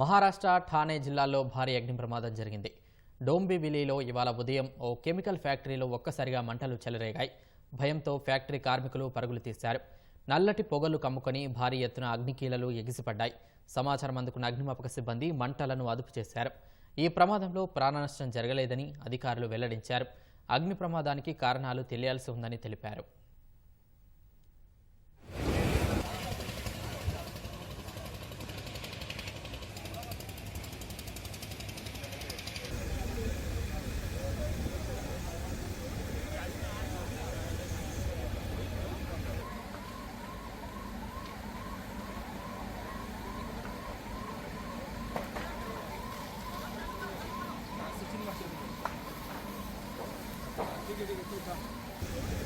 మహారాష్ట్ర ఠానే జిల్లాల్లో భారీ అగ్ని ప్రమాదం జరిగింది. డోంబివిలీలో ఇవాళ ఉదయం ఓ కెమికల్ ఫ్యాక్టరీలో ఒక్కసారిగా మంటలు చెలరేగాయి. భయంతో ఫ్యాక్టరీ కార్మికులు పరుగులు తీశారు. నల్లటి పొగలు కమ్ముకొని భారీ ఎత్తున అగ్నికీలలు ఎగిసిపడ్డాయి. సమాచారం అందుకున్న అగ్నిమాపక సిబ్బంది మంటలను అదుపు చేశారు. ఈ ప్రమాదంలో ప్రాణనష్టం జరగలేదని అధికారులు వెల్లడించారు. అగ్ని ప్రమాదానికి కారణాలు తెలియాల్సి ఉందని తెలిపారు. 就这个地方。